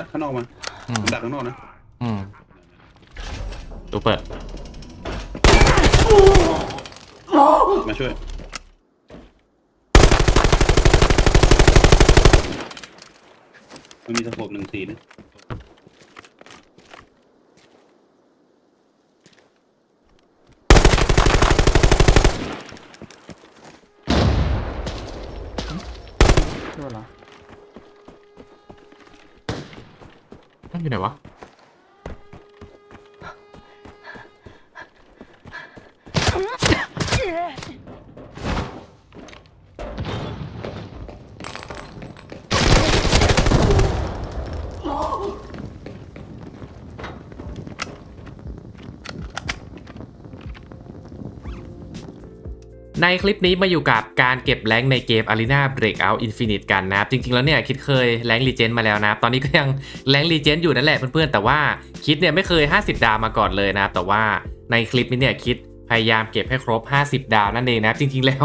ข้างข้างนอกมาอืม ดักข้างนอกนะอืมดูเปิด มาช่วยมันมีสะโพกหนึ่งสีนะ ช่วยเหรอ นั่น อยู่ไหนวะ ในคลิปนี้มาอยู่กับการเก็บแรงในเกม Arena Breakout Infinite กันนะครับ จริงๆแล้วเนี่ยคิดเคยแรงรีเจนมาแล้วนะครับ ตอนนี้ก็ยังแรงรีเจนอยู่นั่นแหละเพื่อนๆ แต่ว่าคิดเนี่ยไม่เคย 50 ดาวมาก่อนเลยนะครับ แต่ว่าในคลิปนี้เนี่ยคิดพยายามเก็บให้ครบ 50 ดาวนั่นเองนะครับ จริงๆแล้ว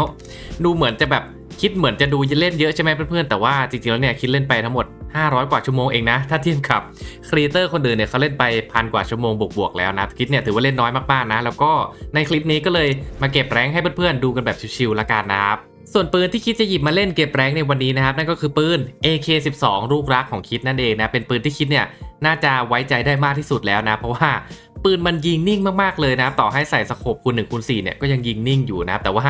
ดูเหมือนจะแบบคิดเหมือนจะดูเล่นเยอะใช่ไหมเพื่อนๆ แต่ว่าจริงๆแล้วเนี่ยคิดเล่นไปทั้งหมด 500 กว่าชั่วโมงเองนะ ถ้าเทียบกับครีเอเตอร์คนอื่นเนี่ยเขาเล่นไปพันกว่าชั่วโมงบวกๆแล้วนะคิดเนี่ยถือว่าเล่นน้อยมากๆนะ แล้วก็ในคลิปนี้ก็เลยมาเก็บแรงให้เพื่อนๆดูกันแบบชิวๆละกันนะครับส่วนปืนที่คิดจะหยิบมาเล่นเก็บแรงในวันนี้นะครับนั่นก็คือปืน AK12 ลูกรักของคิดนั่นเองนะเป็นปืนที่คิดเนี่ยน่าจะไว้ใจได้มากที่สุดแล้วนะ เพราะว่าปืนมันยิงนิ่งมากๆเลยนะต่อให้ใส่สโคปคูณ1คูณ4เนี่ยก็ยังยิงนิ่งอยู่นะแต่ว่า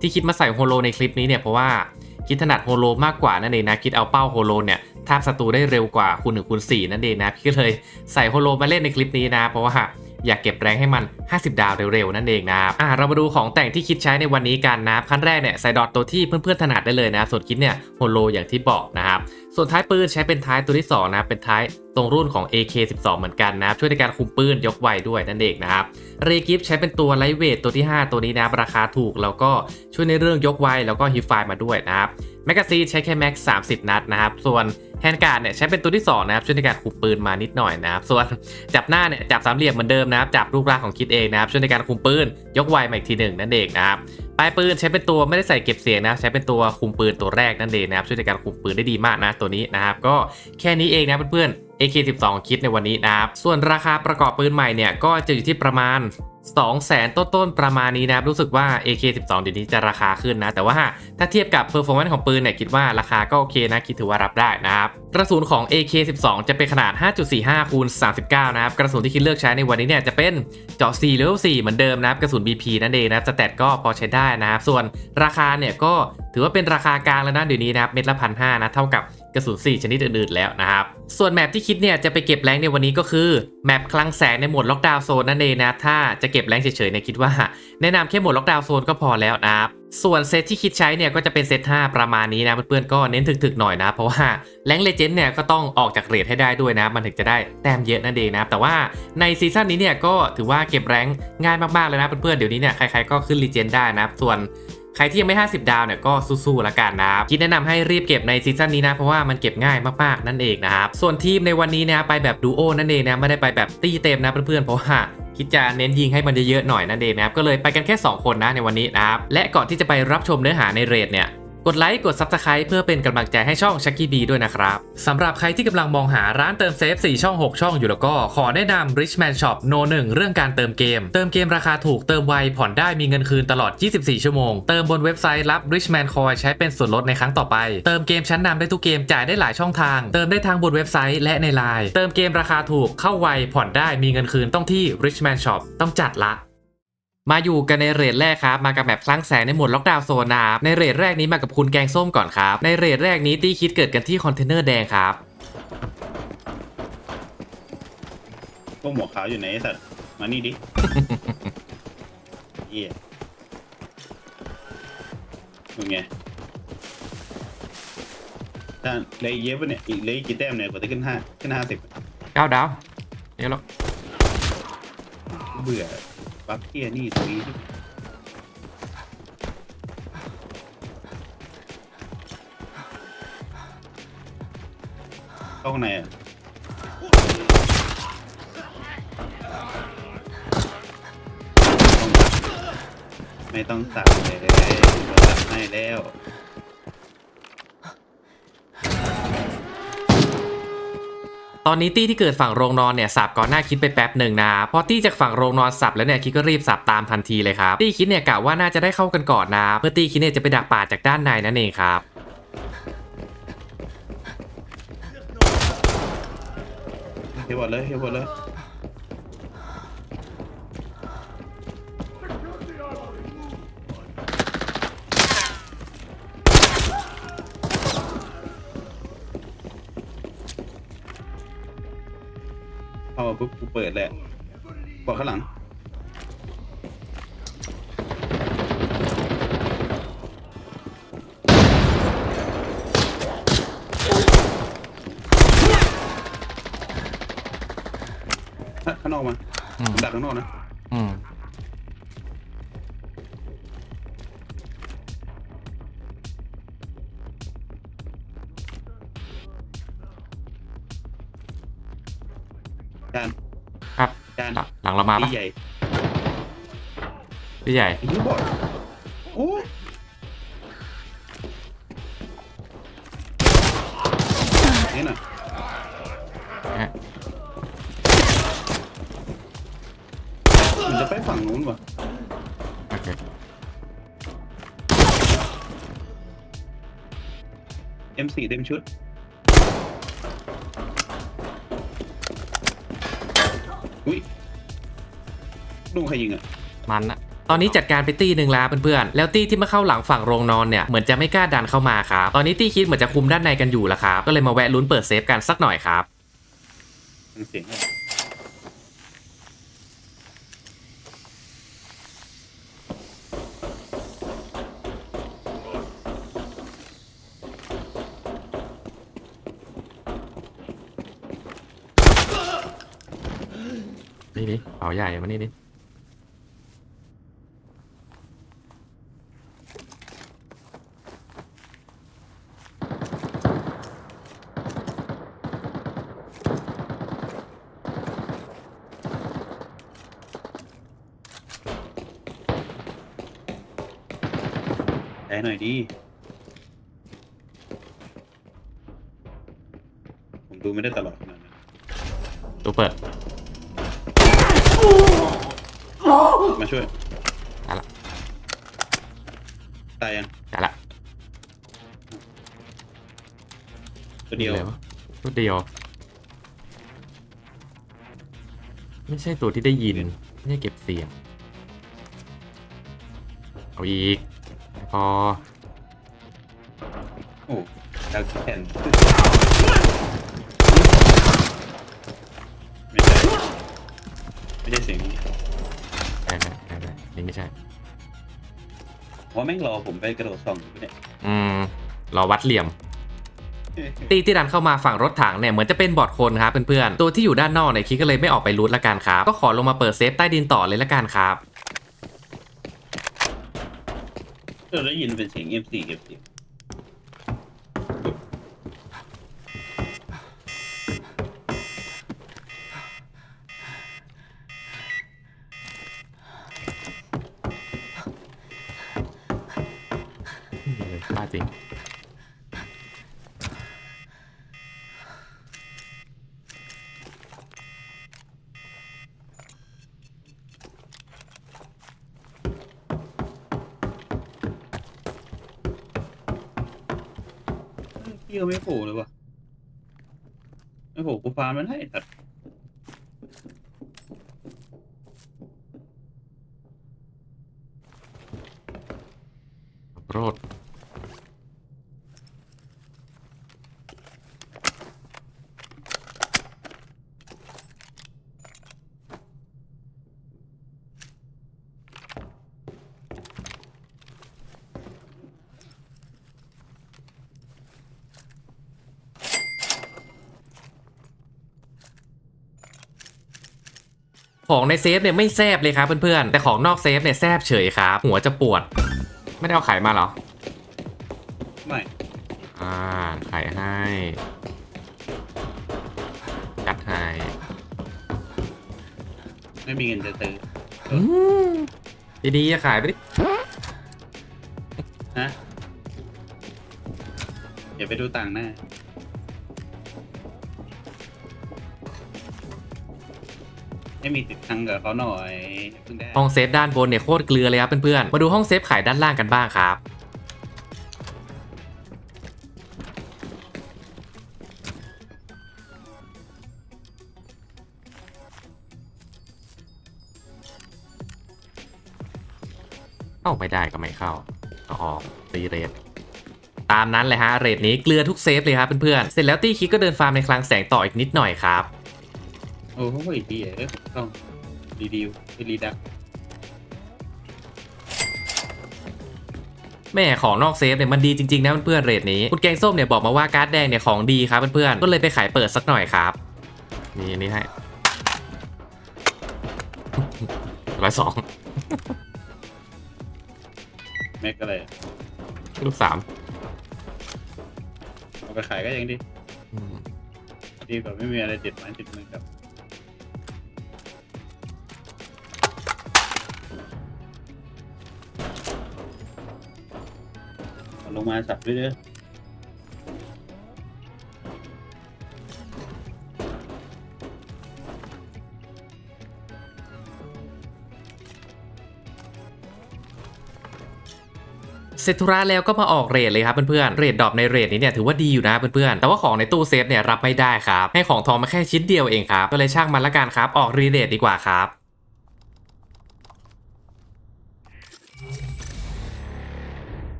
ที่คิดมาใส่โฮโลในคลิปนี้เนี่ยเพราะว่า คิดถนัดโฮโลมากกว่านั่นเองนะคิดเอาเป้าโฮโลเนี่ยทาบศัตรูได้เร็วกว่าคูณ1คูณ4นั่นเองนะพี่ก็เลยใส่โฮโลมาเล่นในคลิปนี้นะ เพราะว่าอยากเก็บแรงให้มัน 50 ดาวเร็วๆ นั่นเองนะครับอะเรามาดูของแต่งที่คิดใช้ในวันนี้กันนะขั้นแรกเนี่ยใส่ดอทตัวที่เพื่อนๆถนัดได้เลยนะส่วนคิดเนี่ยโฮโลอย่างที่บอกนะครับ ส่วนท้ายปืนใช้เป็นท้ายตัวที่2นะเป็นท้ายตรงรุ่นของ AK12 เหมือนกันนะครับช่วยในการคุมปืนยกไวด้วยนั่นเองนะครับเรกิฟใช้เป็นตัวไลท์เวทตัวที่ 5 ตัวนี้นะราคาถูกแล้วก็ช่วยในเรื่องยกไวแล้วก็ฮิฟไฟมาด้วยนะครับแมกกาซีนใช้แค่แม็ก 30 นัดนะครับ ส่วนแฮนด์การ์ดเนี่ยใช้เป็นตัวที่2นะครับช่วยในการคุมปืนมานิดหน่อยนะครับ ส่วนจับหน้าเนี่ยจับสามเหลี่ยมเหมือนเดิมนะครับ จับรูปร่างของคิดเองนะครับช่วยในการคุมปืนยกไวมาอีกทีหนึ่งนั่นเองนะครับ ปลายปืนใช้เป็นตัวไม่ได้ใส่เก็บเสียงนะใช้เป็นตัวคุมปืนตัวแรกนั่นเองนะครับช่วยในการคุมปืนได้ดีมากนะตัวนี้นะครับก็แค่นี้เองนะเพื่อนๆ AK12 คิดในวันนี้นะครับส่วนราคาประกอบปืนใหม่เนี่ยก็จะอยู่ที่ประมาณ 2แสนต้นๆประมาณนี้นะครับ รู้สึกว่า AK12 เดี๋ยวนี้จะราคาขึ้นนะ แต่ว่าถ้าเทียบกับ performance ของปืนเนี่ย คิดว่าราคาก็โอเคนะ คิดถือว่ารับได้นะครับ กระสุนของ AK12 จะเป็นขนาด 5.45คูณ39 นะครับ กระสุนที่คิดเลือกใช้ในวันนี้เนี่ยจะเป็นเจาะ4 level 4เหมือนเดิมนะครับ กระสุน BP นั่นเองนะครับสแตทก็พอใช้ได้นะครับ ส่วนราคาเนี่ยก็ถือว่าเป็นราคากลางแล้วนะเดี๋ยวนี้นะครับ เม็ดละพันห้านะ เท่ากับ กระสุน4ชนิดอื่นๆแล้วนะครับ ส่วนแมปที่คิดเนี่ยจะไปเก็บแรงในวันนี้ก็คือแมปคลังแสงในโหมดล็อกดาวน์โซนนั่นเองนะถ้าจะเก็บแรงเฉยๆเนี่ยคิดว่า แนะนำแค่โหมดล็อกดาวน์โซนก็พอแล้วนะครับส่วนเซตที่คิดใช้เนี่ยก็จะเป็นเซต5ประมาณนี้นะเพื่อนๆก็เน้นถึกๆหน่อยนะ เพราะว่าแรงเลเจนด์เนี่ยก็ต้องออกจากเรทให้ได้ด้วยนะ มันถึงจะได้แต้มเยอะนั่นเองนะแต่ว่าในซีซั่นนี้เนี่ยก็ถือว่าเก็บแรงง่ายมากๆเลยนะเพื่อนๆเดี๋ยวนี้เนี่ยใครๆก็ขึ้นเลเจนด์ได้นะส่วน ใครที่ยังไม่ 50 ดาวเนี่ยก็สู้ๆละกันนะครับคิดแนะนำให้รีบเก็บในซีซั่นนี้นะเพราะว่ามันเก็บง่ายมากๆนั่นเองนะครับส่วนทีมในวันนี้นะไปแบบดูโอนั่นเองนะไม่ได้ไปแบบตีเต็มนะเพื่อนๆเพราะว่าคิดจะเน้นยิงให้มันเยอะๆหน่อยนั่นเองนะครับก็เลยไปกันแค่ 2 คนนะในวันนี้นะครับและก่อนที่จะไปรับชมเนื้อหาในเรทเนี่ย กดไลค์กด Subscribe เพื่อเป็นกำลังใจให้ช่องชักกี้บีด้วยนะครับสำหรับใครที่กำลังมองหาร้านเติมเซฟ 4 ช่อง 6 ช่องอยู่แล้วก็ขอแนะนำ Richman Shop No 1เรื่องการเติมเกม เติมเกมราคาถูกเติมไวผ่อนได้มีเงินคืนตลอด 24 ชั่วโมง เติมบนเว็บไซต์รับ Richman Coin ใช้เป็นส่วนลดในครั้งต่อไป เติมเกมชั้นนำได้ทุกเกมจ่ายได้หลายช่องทาง เติมได้ทางบนเว็บไซต์และในไลน์เติมเกมราคาถูกเข้าไวผ่อนได้มีเงินคืนต้องที่ Richman Shop ต้องจัดละ มาอยู่กันในเรทแรกครับ มากับแบบคลั่งแสงในโหมดล็อกดาวน์โซนนะครับในเรทแรกนี้มากับคุณแกงส้มก่อนครับ ในเรทแรกนี้ตี้คิดเกิดกันที่คอนเทนเนอร์แดงครับ พวกหมวกขาวอยู่ไหนไอ้สัตว์ มานี่ดิ เหี้ยมึงไงถ้าเลยเยอะปะเนี่ย อีกเลยกี่แต้มเนี่ยกว่าจะขึ้นห้าขึ้นห้าสิบเก้าดาวเดี๋ยวแล้วเบื่อ บักเทียนี่สวีทเข้าข้างในอะไม่ต้องตัดเลยเราตัดให้แล้ว ตอนนี้ตี้ที่เกิดฝั่งโรงนอนเนี่ยสับก่อนหน้าคิดไปแป๊บหนึ่งนะพอตี้จากฝั่งโรงนอนสับแล้วเนี่ยคิดก็รีบสับตามทันทีเลยครับตี้คิดเนี่ยกะว่าน่าจะได้เข้ากันก่อนนะเพื่อตี้คิดเนี่ยจะไปดักป่าจากด้านในนั่นเองครับเฮบอดเลยเฮบอดเลย กูเปิดแหละบอกข้างหลังฮะข้างนอกมาอืม ผมดักข้างนอกนะ อืมจาน ครับจานหลังหลังเรามาปะพี่ใหญ่พี่ใหญ่ไอ้ยี่บอดโอ้ยนี่น่ะฮะมันจะไปฝั่งนู้นวะโอเค M4 เต็มชุด ลุงใครยิงอะ มันนะตอนนี้จัดการไปตี้หนึ่งแล้วเพื่อนๆ แล้วตี้ที่มาเข้าหลังฝั่งโรงนอนเนี่ย เหมือนจะไม่กล้าดันเข้ามาครับ ตอนนี้ตี้คิดเหมือนจะคุมด้านในกันอยู่ล้วครับ ก็เลยมาแวะลุ้นเปิดเซฟกันสักหน่อยครับเสียงอะไรนี่นี่เป๋าใหญ่มานี่นี่ อยดี ผมดูไม่ได้ตลอดขนาดนั้นตัวเปิดมาช่วยตายละตายยังจ่ายละตัวเดียวมีอะไระตัวเดียว ไม่ใช่ตัวที่ได้ยินไม่ใช่เก็บเสียง เอาอีกไม่พ อโอ้ดาวแผ่นไม่ใช่ไม่ใช่เสียงนี้ใช่ใช่ใช่ใช่นี่ไม่ใช่ เพราะแม่งรอผมไปกระโดดส่องอยู่เนี่ยอืมรอวัดเหลี่ยม ตีที่ดันเข้ามาฝั่งรถถังเนี่ยเหมือนจะเป็นบอดคนครับเพื่อนๆ ตัวที่อยู่ด้านนอกเนี่ยคิดก็เลยไม่ออกไปรูทละกันครับ ก็ขอลงมาเปิดเซฟใต้ดินต่อเลยละกันครับ เราได้ยินเป็นเสียง M4 เก็บเสียงนี่เลยพลาจริง พี่ก็ไม่โผล่เลยวะไม่โผล่กูฟาร์มมันให้ตัด โรด ของในเซฟเนี่ยไม่แซบเลยครับเพื่อนๆ แต่ของนอกเซฟเนี่ยแซบเฉยครับ หัวจะปวด ไม่ได้เอาไข่มาเหรอ ไม่อ่าไข่ให้จัดให้ไม่มีเงินจะซื้ออืมดีๆอะขายไปดิฮะอย่าไปดูต่างหน้า ให้มีติดตังค์กับเขาหน่อยเพิ่งได้ห้องเซฟด้านบนเนี่ยโคตรเกลือเลยครับเพื่อนๆ มาดูห้องเซฟขายด้านล่างกันบ้างครับ เข้าไม่ได้ก็ไม่เข้าเอาออกตีเรทตามนั้นเลยฮะ เรทนี้เกลือทุกเซฟเลยครับเพื่อนๆ เสร็จแล้วตี้คิกก็เดินฟาร์มในคลังแสงต่ออีกนิดหน่อยครับ โอ้โหดีเอ๋ ต้องดีดีดีดักแม่ของนอกเซฟเนี่ยมันดีจริงๆนะเพื่อนๆเรทนี้คุณแกงส้มเนี่ยบอกมาว่าการ์ดแดงเนี่ยของดีครับเพื่อนๆก็เลยไปขายเปิดสักหน่อยครับ นี่อันนี้ให้ร้อยสองแม็กอะไรลูกสามเอาไปขายก็ยังดีอืมดีกว่าไม่มีอะไรติดไม้ติดมือกับ ลงมาสับเรื่อยเซตุระแล้วก็มาออกเรทเลยครับเพื่อนๆ เรทดรอปในเรทนี้เนี่ยถือว่าดีอยู่นะเพื่อนๆ แต่ว่าของในตู้เซฟเนี่ยรับไม่ได้ครับ ให้ของทองมาแค่ชิ้นเดียวเองครับ ก็เลยช่างมันละกันครับ ออกรีเรทดีกว่าครับ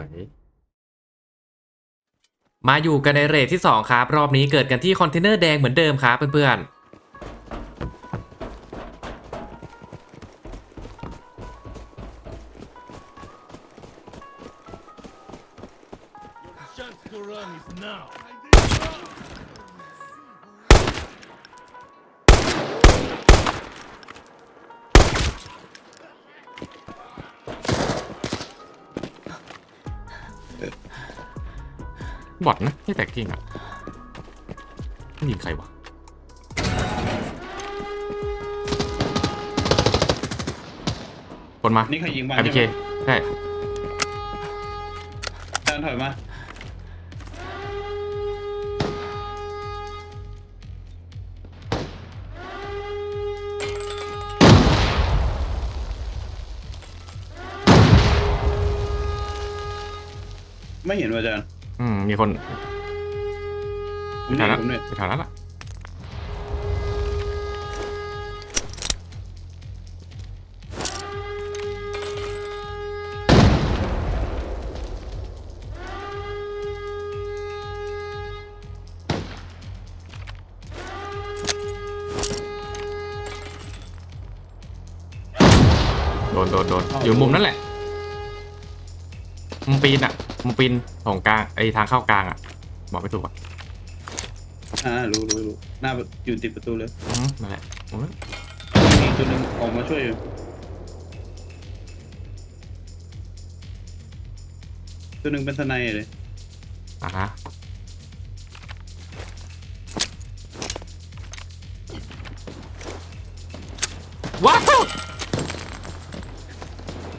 วยมาอยู่กันในเรทที่ 2 ครับ รอบนี้เกิดกันที่คอนเทนเนอร์แดงเหมือนเดิมครับเพื่อนๆ บอดนะไม่แตกจริงอะยิงใครวะคนมาๆนี่ใครยิงบ้างอาร์พีเคใช่ไหมใช่จานถอยมา ไม่เห็นว่าอาจารย์อื มมีคนผมแถเนี่วยนั้นผมเนี่ยแถวนั้นล่ะโดนโดนโดนอยู่มุมนั่นแหละมุมปีนอะ มุมปีนของกลางไอทางเข้ากลางอะบอกไม่ถูกอะอ่ารู้รู้รู้หน้าอยู่ติดประตูเลยอืมนั่นแหละโอ้ยมีตัวหนึงออกมาช่วยอยู่ตัวหนึ่งเป็นทนายเลยอะฮะว้าว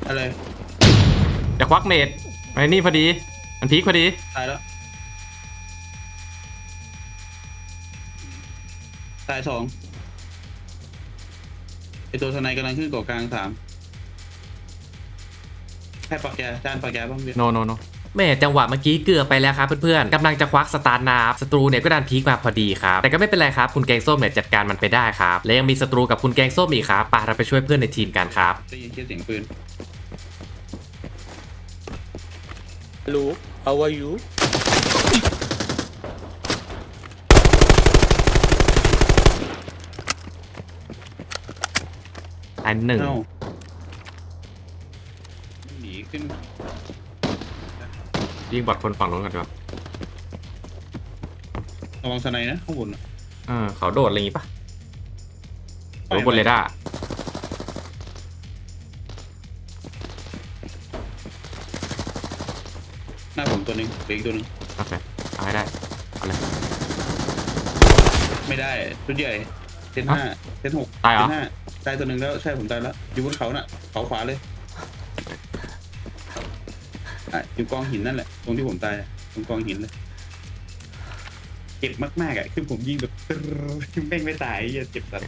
อะไรจะควักเนต ไอ้นี่พอดี มันพีคพอดี ตายแล้ว ตายสองไอตัวทนายกำลังขึ้นเกาะกลางสามแค่ปักแกจานปักแกบ้างเบียโนโนโนแม่จังหวะเมื่อกี้เกือบไปแล้วครับเพื่อนๆกำลังจะควักสตาร์นาฟศัตรูเนี่ยก็ดันพีคมาพอดีครับ แต่ก็ไม่เป็นไรครับ คุณแกงส้มเนี่ยจัดการมันไปได้ครับ และยังมีศัตรูกับคุณแกงส้มอีกครับป่าเราไปช่วยเพื่อนในทีมกันครับได้ยินแค่เสียงปืน Hello, how are you? อันหนึ่งเอ้าหนีขึ้นยิงบอดคนฝั่งนู้นกันดีกว่าระวังทนายนะข้างบนน่ะ เออเขาโดดอะไรอย่างงี้ปะหรือบนเรดาร์ ตัวหนึงเหลืออีกตัวหนึงโอเคเอาให้ได้เอาเลย ไม่ได้ชุดใหญ่เซนฮะห้าเซนหกตายเหรอ เซนห้าตายตัวหนึ่งแล้วใช่ผมตายแล้วอยู่บนเขาน่ะเขาขวาเลยอะอยู่กองหินนั่นแหละตรงที่ผมตายอะตรงกองหินเลยเจ็บมากๆอะคือผมยิงแบบแม่งไม่ตายไอ้เหี้ยเจ็บสัส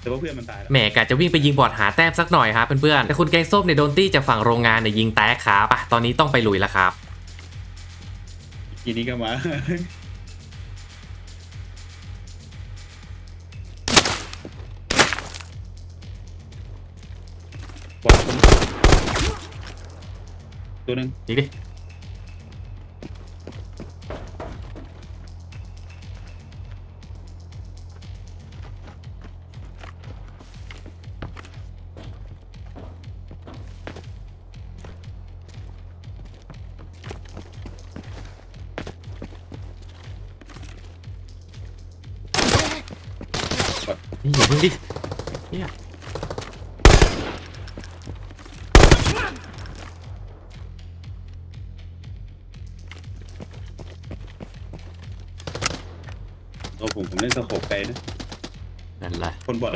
แต่ว่าเพื่อนมันตายแล้วแหมกะจะวิ่งไปยิงบอดหาแต้มสักหน่อยครับเพื่อนๆแต่คุณแกงส้มเนี่ยโดนตี้จากฝั่งโรงงานเนี่ยยิงแตกครับอะตอนนี้ต้องไปลุยแล้วครับ ทีนี้ก็มา บอกคนตัวหนึ่ง ยิงดิ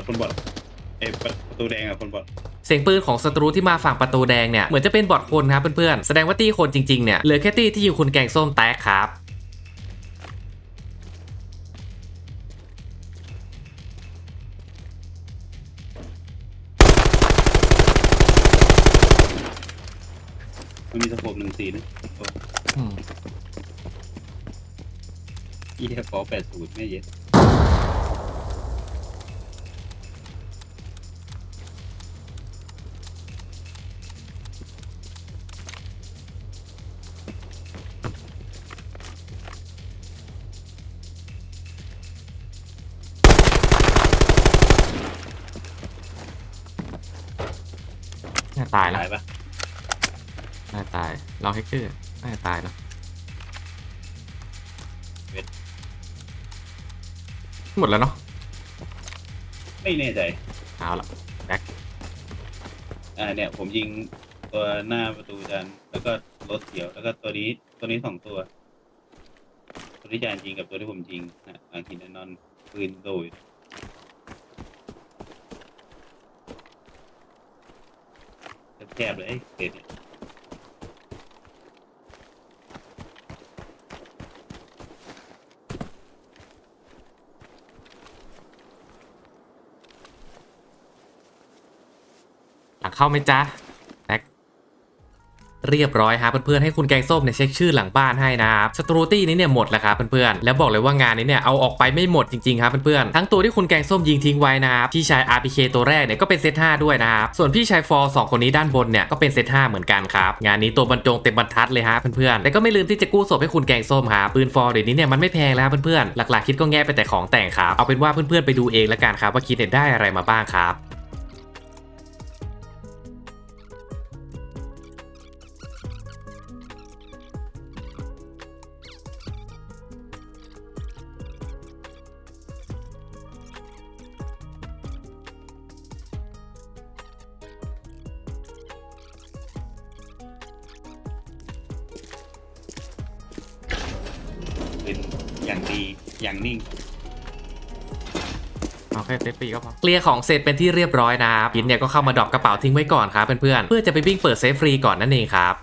คนบอดอะคนบอดเอยประประตูแดงอะคนบอดเสียงปืนของศัตรูที่มาฝั่งประตูแดงเนี่ย เหมือนจะเป็นบอทคนครับเพื่อนๆ แสดงว่าตี้คนจริงๆ เนี่ย เหลือแค่ตี้ที่อยู่คุณแกงส้มแตกครับ มันมีสโคปหนึ่งสี่นะตัวอีแทฟอแปดศูนย์ไม่เย็ด ตายแล้วตายปะน่าตายลองแฮกเกอร์น่าตายแล้วหมดแล้วเนาะ ไม่แน่ใจ เอาละแบ็คอ่าเนี่ย ผมยิงตัวหน้าประตูจานแล้วก็รถเขียว แล้วก็ตัวนี้ ตัวนี้สองตัว ตัวที่จานยิงกับตัวที่ผมยิงนะอาคินแอนนอนปืนโดย แคบเลยไอ้เด็ดเนี่ยหลังเข้าไหมจ๊ะ เรียบร้อยครับเพื่อนๆให้คุณแกงส้มเนี่ยเช็คชื่อหลังบ้านให้นะครับสตรูตี้นี้เนี่ยหมดแล้วครับเพื่อนๆแล้วบอกเลยว่างานนี้เนี่ยเอาออกไปไม่หมดจริงๆครับเพื่อนๆทั้งตัวที่คุณแกงส้มยิงทิ้งไว้นะครับพี่ชาย RPK ตัวแรกเนี่ยก็เป็นเซต5ด้วยนะครับส่วนพี่ชายฟอร์สองคนนี้ด้านบนเนี่ยก็เป็นเซต5เหมือนกันครับงานนี้ตัวบรรจงเต็มบรรทัดเลยฮะเพื่อนๆแต่ก็ไม่ลืมที่จะกู้ศพให้คุณแกงส้มครับปืนฟอร์เดี๋ยวนี้เนี่ยมันไม่แพงแล้วครับเพื่อนๆหลักๆคิดก็แง่ไปแต่ของแต่งครับเอาเป็นว่าเพื่อนๆไปดูเองแล้วกันครับว่าคิดเนี่ยได้อะไรมาบ้างครับ เซฟฟรีก็พอเคลียร์ของเสร็จเป็นที่เรียบร้อยนะครับพินเนี่ยก็เข้ามาดรอปกระเป๋าทิ้งไว้ก่อนครับเพื่อนๆเพื่อจะไปวิ่งเปิดเซฟฟรีก่อนนั่นเองครับ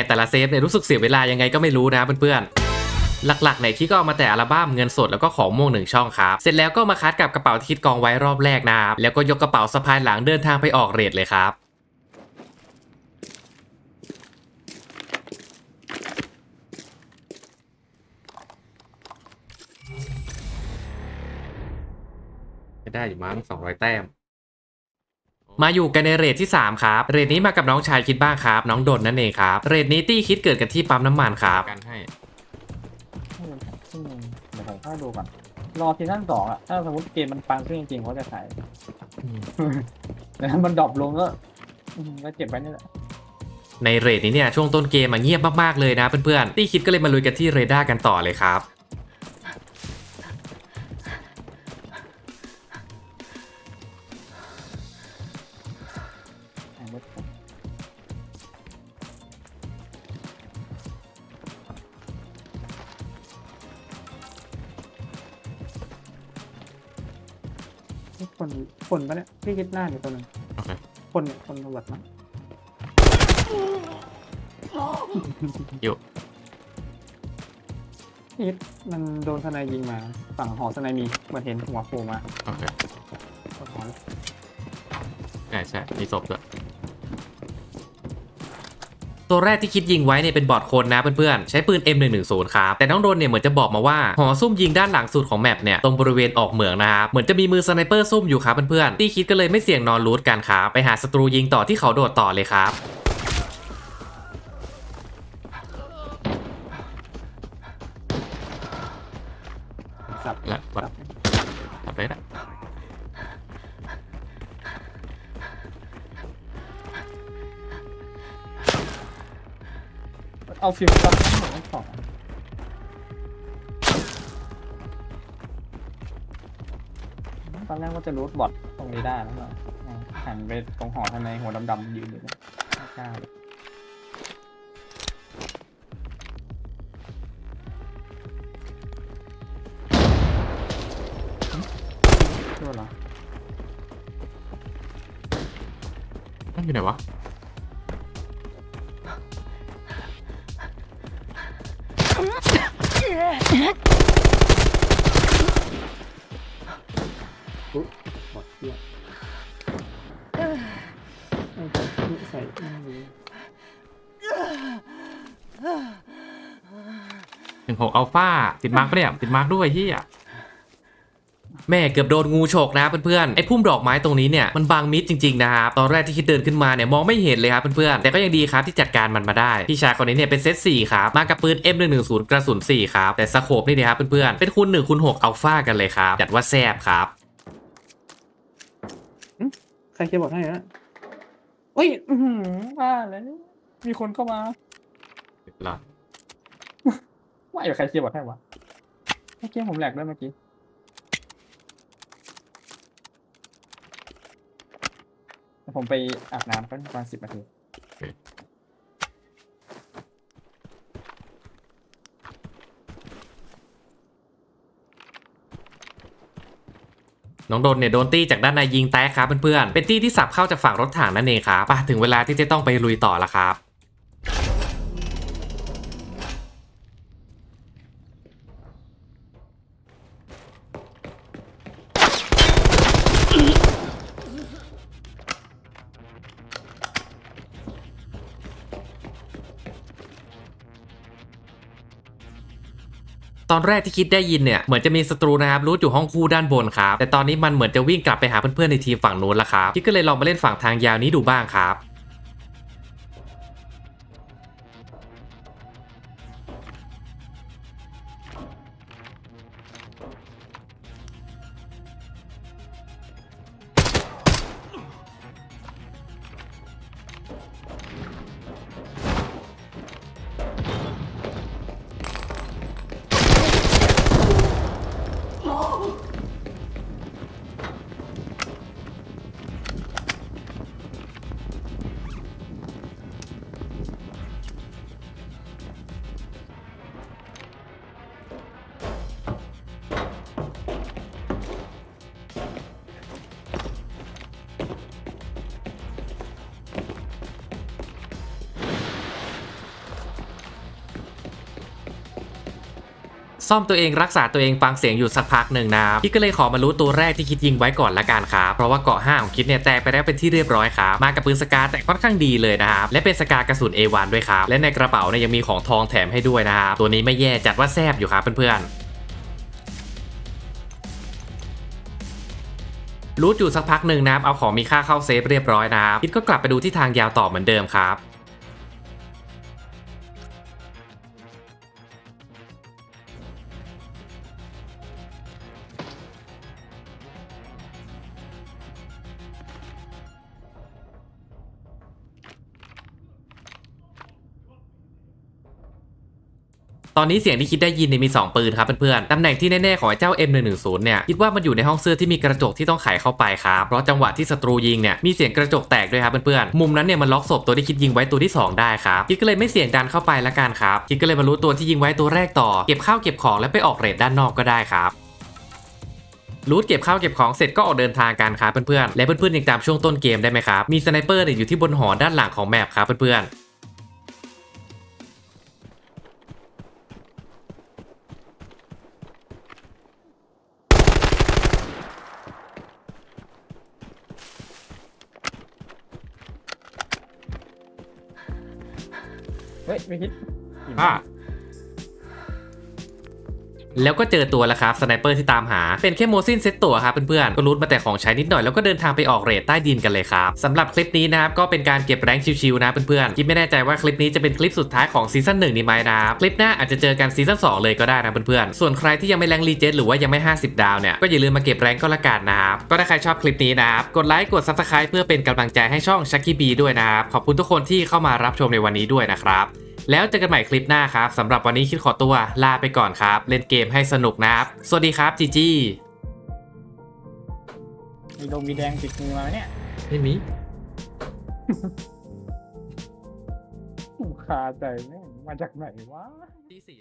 แม่แต่ละเซฟเนี่ยรู้สึกเสียเวลายังไงก็ไม่รู้นะเพื่อนๆหลักๆเนี่ยคิดก็เอามาแต่อัลบั้มเงินสดแล้วก็ของม่วงหนึ่งช่องครับ เสร็จแล้วก็มาคัดกับกระเป๋าที่คิดกองไว้รอบแรกนะครับ แล้วก็ยกกระเป๋าสะพายหลังเดินทางไปออกเรทเลยครับได้อยู่มั้ง200 แต้ม มาอยู่กันในเรทที่ 3 ครับ เรทนี้มากับน้องชายคิดบ้างครับ น้องดนนั่นเองครับ เรทนี้ตี้คิดเกิดกันที่ปั๊มน้ำมันครับกันให้ให้มันครึ่งหนึงเดี๋ยวผมเข้าดูก่อน รอซีซั่นสองอะถ้าสมมติเกมมันปังขึ้นจริงๆเขาจะขายแต่ถ้ามันดรอปลงก็อืมก็เจ็บไว้นี่แหละ ในเรทนี้เนี่ยช่วงต้นเกมมาเงียบมากๆเลยนะเพื่อนๆตี้คิดก็เลยมาลุยกันที่เรดาร์กันต่อเลยครับ คนคนปะเนี่ยพี่คิดหน้าอยู่ตัวหนึงโอเค คนเนี่ยคนตำรวจมั้งอยู่พี่คิดมันโดนทนายยิงมา ฝั่งหอทนายมีเหมือนเห็นหัวโผล่มาโอเคกดหอเลยใช่ใช่มีศพด้วย ตัวแรกที่คิดยิงไว้เนี่ยเป็นบอดคนนะเพื่อนๆ ใช้ปืน M110 ครับแต่น้องโดนเนี่ยเหมือนจะบอกมาว่าหอซุ่มยิงด้านหลังสุดของแมปเนี่ยตรงบริเวณออกเหมืองนะครับเหมือนจะมีมือสไนเปอร์ซุ่มอยู่ครับเพื่อนๆที่คิดก็เลยไม่เสี่ยงนอนรูทกันครับไปหาศัตรูยิงต่อที่เขาโดดต่อเลยครับสับ บอทตรงนี้ได้แล้วหันไปตรงหอทนายหัวดำๆยืนอยู่นี่ยไม่กล้าเลยหึช่วยเหรอนั่นอยู่ไหนวะ 16อัลฟาติดมาร์กเนี่ยติดมาร์กด้วยเฮียแม่เกือบโดนงูฉกนะเพื่อนๆไอ้พุ่มดอกไม้ตรงนี้เนี่ยมันบางมิดจริงๆนะครับตอนแรกที่คิดเดินขึ้นมาเนี่ยมองไม่เห็นเลยครับเพื่อนๆแต่ก็ยังดีครับที่จัดการมันมาได้พี่ชายคนนี้เนี่ยเป็นเซต4ครับมากับปืน M110 กระสุน4ครับแต่สโคปนี่นะครับเพื่อนๆเป็นคูณ1คูณ6อัลฟากันเลยครับจัดว่าแซบครับใครเคยบอกให้นะเฮ้ยว่าแล้วมีคนเข้ามาหลับ ว่าอยู่ใครเคลียร์บอทให้วะเมื่อกี้ผมแหลกด้วยเมื่อกี้ผมไปอาบน้ำก็ประมาณสิบนาทีน้องโดนเนี่ยโดนตี้จากด้านในยิงแตกครับเพื่อนๆ เป็นตี้ที่สับเข้าจากฝั่งรถถังนั่นเองครับถึงเวลาที่จะต้องไปลุยต่อละครับ ตอนแรกที่คิดได้ยินเนี่ยเหมือนจะมีศัตรูนะครับรูทอยู่ห้องคู่ด้านบนครับแต่ตอนนี้มันเหมือนจะวิ่งกลับไปหาเพื่อนๆในทีมฝั่งนู้นละครับคิดก็เลยลองมาเล่นฝั่งทางยาวนี้ดูบ้างครับ ซ่อมตัวเองรักษาตัวเองฟังเสียงอยู่สักพักหนึ่งนะครับคิดก็เลยขอมารู้ตัวแรกที่คิดยิงไว้ก่อนละกันครับเพราะว่าเกาะห้าของคิดเนี่ยแตกไปแล้วเป็นที่เรียบร้อยครับมากับปืนสกาแต่ค่อนข้างดีเลยนะครับและเป็นสกากระสุน A1 ด้วยครับและในกระเป๋าเนี่ยยังมีของทองแถมให้ด้วยนะครับตัวนี้ไม่แย่จัดว่าแซบอยู่ครับเพื่อนๆรูทอยู่สักพักหนึ่งนะครับเอาของมีค่าเข้าเซฟเรียบร้อยนะครับคิดก็กลับไปดูที่ทางยาวต่อเหมือนเดิมครับ ตอนนี้เสียงที่คิดได้ยินเนี่ยมี 2 ปืนครับเพื่อนๆ ตำแหน่งที่แน่ๆของไอ้เจ้า M110 เนี่ยคิดว่ามันอยู่ในห้องเสื้อที่มีกระจกที่ต้องไขเข้าไปครับเพราะจังหวะที่ศัตรูยิงเนี่ยมีเสียงกระจกแตกด้วยครับเพื่อนๆ มุมนั้นเนี่ยมันล็อกศพตัวที่คิดยิงไว้ตัวที่ 2 ได้ครับคิดก็เลยไม่เสี่ยงดันเข้าไปละกันครับคิดก็เลยมารู้ตัวที่ยิงไว้ตัวแรกต่อเก็บข้าวเก็บของแล้วไปออกเรทด้านนอกก็ได้ครับรูทเก็บข้าวเก็บของเสร็จก็ออกเดินทางกันครับเพื่อนๆและเพื่อนๆยังจำช่วงต้นเกมได้ไหมครับมีสไนเปอร์เนี่ยอยู่ที่บนหอด้านหลังของแมปครับเพื่อนๆ เฮ้ยไม่คิดอะ แล้วก็เจอตัวแล้วครับสไนเปอร์ที่ตามหา เป็นแค่โมซินเซตตัวครับเพื่อนๆก็รูทมาแต่ของใช้นิดหน่อยแล้วก็เดินทางไปออกเรทใต้ดินกันเลยครับสำหรับคลิปนี้นะครับก็เป็นการเก็บแรงชิวๆนะเพื่อนๆคิดไม่แน่ใจว่าคลิปนี้จะเป็นคลิปสุดท้ายของซีซั่นหนึ่งนี้ไหมนะครับคลิปหน้าอาจจะเจอกันซีซั่นสองเลยก็ได้นะเพื่อนๆส่วนใครที่ยังไม่แรงรีเจนหรือว่ายังไม่ 50 ดาวเนี่ยก็อย่าลืมมาเก็บแรงก็แล้วกันนะครับก็ถ้าใครชอบคลิปนี้นะครับกดไลค์กด subscribe เพื่อเป็นกำลังใจให้ช่องชักกี้บีด้วยนะครับขอบคุณทุกคนที่เข้ามารับชมในวันนี้ด้วยนะครับ แล้วเจอกันใหม่คลิปหน้าครับสำหรับวันนี้คิดขอตัวลาไปก่อนครับ เล่นเกมให้สนุกนะครับ สวัสดีครับจีจีมีดงมีแดงติดมือมาไหมเนี่ยไม่มีคาใจแม่งมาจากไหนวะ ที่สี่